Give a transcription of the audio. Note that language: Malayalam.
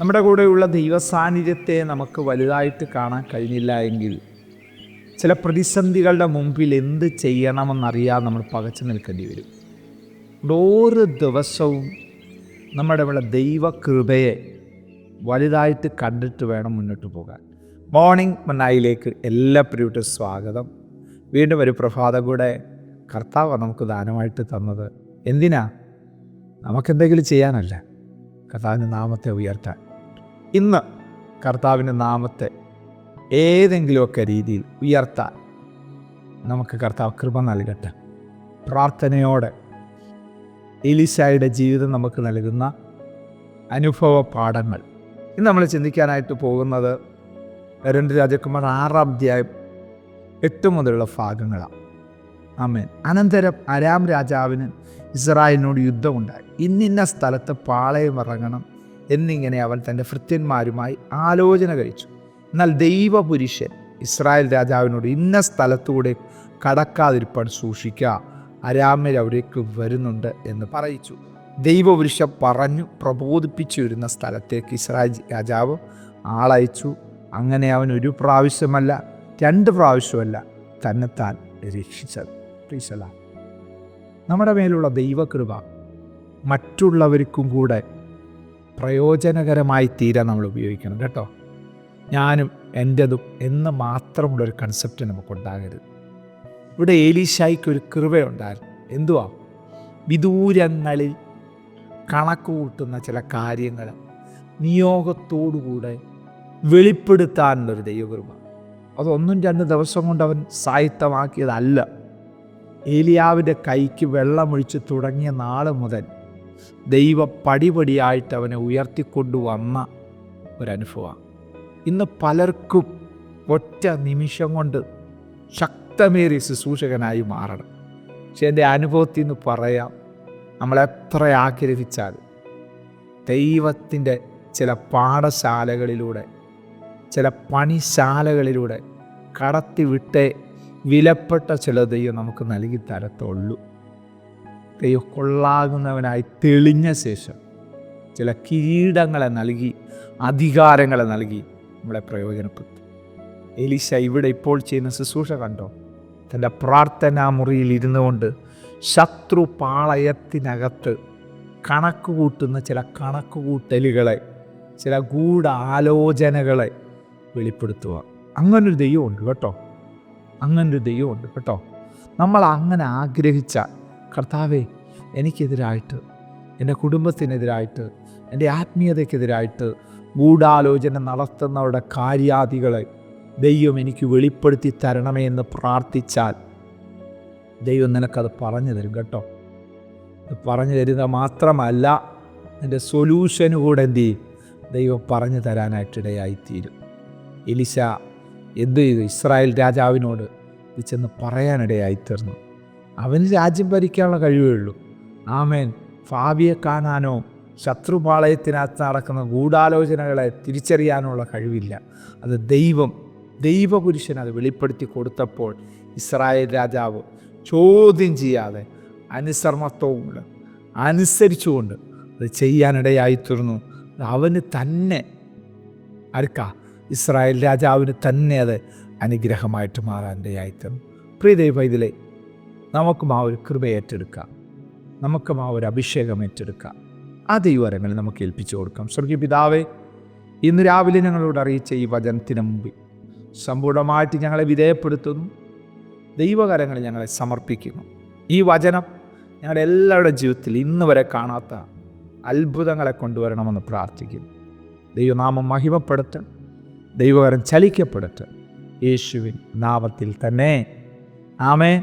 നമ്മുടെ കൂടെയുള്ള ദൈവസാന്നിധ്യത്തെ നമുക്ക് വലുതായിട്ട് കാണാൻ കഴിഞ്ഞില്ല എങ്കിൽ ചില പ്രതിസന്ധികളുടെ മുമ്പിൽ എന്ത് ചെയ്യണമെന്നറിയാതെ നമ്മൾ പകച്ചു നിൽക്കേണ്ടി വരും. ഓരോ ദിവസവും നമ്മുടെ ഇവിടെ ദൈവകൃപയെ വലുതായിട്ട് കണ്ടിട്ട് വേണം മുന്നോട്ട് പോകാൻ. മോർണിംഗ് മണ്ണായിലേക്ക് എല്ലാ പ്രിയൂട്ടും സ്വാഗതം. വീണ്ടും ഒരു പ്രഭാതം കൂടെ കർത്താവ് നമുക്ക് ദാനമായിട്ട് തന്നത്. എന്തിനാ? നമുക്കെന്തെങ്കിലും ചെയ്യാനല്ല? കർത്താവിന്റെ നാമത്തെ ഉയർത്താൻ. ഇന്ന് കർത്താവിന്റെ നാമത്തെ ഏതെങ്കിലുമൊക്കെ രീതിയിൽ ഉയർത്താൻ നമുക്ക് കർത്താവ് കൃപ നൽകട്ടെ. പ്രാർത്ഥനയോടെ എലിസായുടെ ജീവിതം നമുക്ക് നൽകുന്ന അനുഭവ പാഠങ്ങൾ. ഇന്ന് നമ്മൾ ചിന്തിക്കാനായിട്ട് പോകുന്നത് രണ്ട് രാജകുമാർ ആറാം അധ്യായം എട്ട് മുതലുള്ള ഭാഗങ്ങളാണ്. ആമേൻ. അനന്തരം അരാം രാജാവിന് ഇസ്രായേലിനോട് യുദ്ധമുണ്ടായി. ഇന്നിന്ന സ്ഥലത്ത് പാളയം ഇറങ്ങണം. എന്നിങ്ങനെ അവൻ തന്റെ ഭൃത്യന്മാരുമായി ആലോചന കഴിച്ചു. എന്നാൽ ദൈവപുരുഷൻ ഇസ്രായേൽ രാജാവിനോട് ഇന്ന സ്ഥലത്തൂടെ കടക്കാതിരിപ്പാൻ സൂക്ഷിക്കുക അരാമ്യർ അവിടേക്ക് വരുന്നുണ്ട് എന്ന് പറയിച്ചു. ദൈവപുരുഷ പറഞ്ഞു പ്രബോധിപ്പിച്ചു വരുന്ന സ്ഥലത്തേക്ക് ഇസ്രായേൽ രാജാവ് ആളയച്ചു. അങ്ങനെ അവൻ ഒരു പ്രാവശ്യമല്ല രണ്ട് പ്രാവശ്യമല്ല തന്നെത്താൻ രക്ഷിച്ചത്. പ്രീശല നമ്മുടെ മേലുള്ള ദൈവകൃപ മറ്റുള്ളവർക്കും കൂടെ പ്രയോജനകരമായി തീരാൻ നമ്മൾ ഉപയോഗിക്കണം കേട്ടോ. ഞാനും എന്റെതും എന്ന് മാത്രമുള്ളൊരു കൺസെപ്റ്റ് നമുക്കുണ്ടാകരുത്. ഇവിടെ ഏലീശായിക്ക് ഒരു കൃപയുണ്ടായിരുന്നു. എന്തുവാ? വിദൂരങ്ങളിൽ കണക്ക് കൂട്ടുന്ന ചില കാര്യങ്ങൾ നിയോഗത്തോടുകൂടെ വെളിപ്പെടുത്താനുള്ളൊരു ദൈവകൃപ. അതൊന്നും രണ്ട് ദിവസം കൊണ്ട് അവൻ സാഹിത്യമാക്കിയതല്ല ഏലിയാവിന്റെ കൈക്ക് വെള്ളമൊഴിച്ച് തുടങ്ങിയ നാൾ മുതൽ ദൈവ പടിപടിയായിട്ട് അവനെ ഉയർത്തിക്കൊണ്ടുവന്ന ഒരനുഭവമാണ് ഇന്ന് പലർക്കും ഒറ്റ നിമിഷം കൊണ്ട് ശക്തമേറിയ ശുശ്രൂഷകനായി മാറണം. പക്ഷെ എന്റെ അനുഭവത്തിൽ നിന്ന് പറയാം നമ്മളെത്ര ആഗ്രഹിച്ചാൽ ദൈവത്തിന്റെ ചില പാഠശാലകളിലൂടെ ചില പണിശാലകളിലൂടെ കടത്തിവിട്ടേ വിലപ്പെട്ട ചില ദൈവം നമുക്ക് നൽകി തരത്തുള്ളൂ ദൈവം കൊള്ളാകുന്നവനായി തെളിഞ്ഞ ശേഷം ചില കിരീടങ്ങളെ നൽകി അധികാരങ്ങളെ നൽകി നമ്മളെ പ്രയോജനപ്പെടുത്തും. എലിശ ഇവിടെ ഇപ്പോൾ ചെയ്യുന്ന ശുശ്രൂഷ കണ്ടോ? തന്റെ പ്രാർത്ഥനാ മുറിയിൽ ഇരുന്നു കൊണ്ട് ശത്രു പാളയത്തിനകത്ത് കണക്ക് കൂട്ടുന്ന ചില കണക്ക് കൂട്ടലുകളെ ചില ഗൂഢ ആലോചനകളെ വെളിപ്പെടുത്തുക. അങ്ങനൊരു ദൈവമുണ്ട് കേട്ടോ. അങ്ങനൊരു ദൈവമുണ്ട് കേട്ടോ. നമ്മൾ അങ്ങനെ ആഗ്രഹിച്ച കർത്താവെ എനിക്കെതിരായിട്ട് എന്റെ കുടുംബത്തിനെതിരായിട്ട് എന്റെ ആത്മീയതയ്ക്കെതിരായിട്ട് ഗൂഢാലോചന നടത്തുന്നവരുടെ കാര്യാദികളെ ദൈവം എനിക്ക് വെളിപ്പെടുത്തി തരണമേ എന്ന് പ്രാർത്ഥിച്ചാൽ ദൈവം നിനക്കത് പറഞ്ഞു തരും കേട്ടോ. അത് പറഞ്ഞു തരുന്ന മാത്രമല്ല എന്റെ സൊല്യൂഷന് കൂടെ എന്ത് ചെയ്യും? ദൈവം പറഞ്ഞു തരാനായിട്ടിടയായിത്തീരും. എലിശ എന്ത് ചെയ്തു? ഇസ്രായേൽ രാജാവിനോട് ഇത് ചെന്ന് പറയാനിടയായിത്തീർന്നു. അവന് രാജ്യം ഭരിക്കാനുള്ള കഴിവേ ഉള്ളൂ ആമേൻ. ഭാവിയെ കാണാനോ ശത്രുപാളയത്തിനകത്ത് നടക്കുന്ന ഗൂഢാലോചനകളെ തിരിച്ചറിയാനുള്ള കഴിവില്ല. അത് ദൈവം ദൈവപുരുഷൻ അത് വെളിപ്പെടുത്തി കൊടുത്തപ്പോൾ ഇസ്രായേൽ രാജാവ് ചോദ്യം ചെയ്യാതെ അനുസരണത്വമുണ്ട് അനുസരിച്ചുകൊണ്ട് അത് ചെയ്യാനിടയായിത്തീർന്നു. അവന് തന്നെ ആർക്കാ? ഇസ്രായേൽ രാജാവിന് തന്നെ അത് അനുഗ്രഹമായിട്ട് മാറാനിടയായിത്തീർന്നു. പ്രിയ ദൈവ ഇതിലെ നമുക്കും ആ ഒരു കൃപ ഏറ്റെടുക്കാം. നമുക്കും ആ ഒരു അഭിഷേകം ഏറ്റെടുക്കാം. ആ ദൈവരങ്ങൾ നമുക്ക് ഏൽപ്പിച്ചു കൊടുക്കാം. സ്വർഗീയ പിതാവേ ഇന്ന് രാവിലെ ഞങ്ങളോട് അറിയിച്ച ഈ വചനത്തിന് മുമ്പിൽ സമ്പൂർണമായിട്ട് ഞങ്ങളെ വിധേയപ്പെടുത്തുന്നു. ദൈവകരങ്ങൾ ഞങ്ങളെ സമർപ്പിക്കുന്നു. ഈ വചനം ഞങ്ങളുടെ എല്ലാവരുടെ ജീവിതത്തിൽ ഇന്ന് വരെ കാണാത്ത അത്ഭുതങ്ങളെ കൊണ്ടുവരണമെന്ന് പ്രാർത്ഥിക്കുന്നു. ദൈവനാമം മഹിമപ്പെടുത്തണം ദൈവകരം ചലിക്കപ്പെടട്ടെ യേശുവിൻ നാമത്തിൽ തന്നെ. ആമേ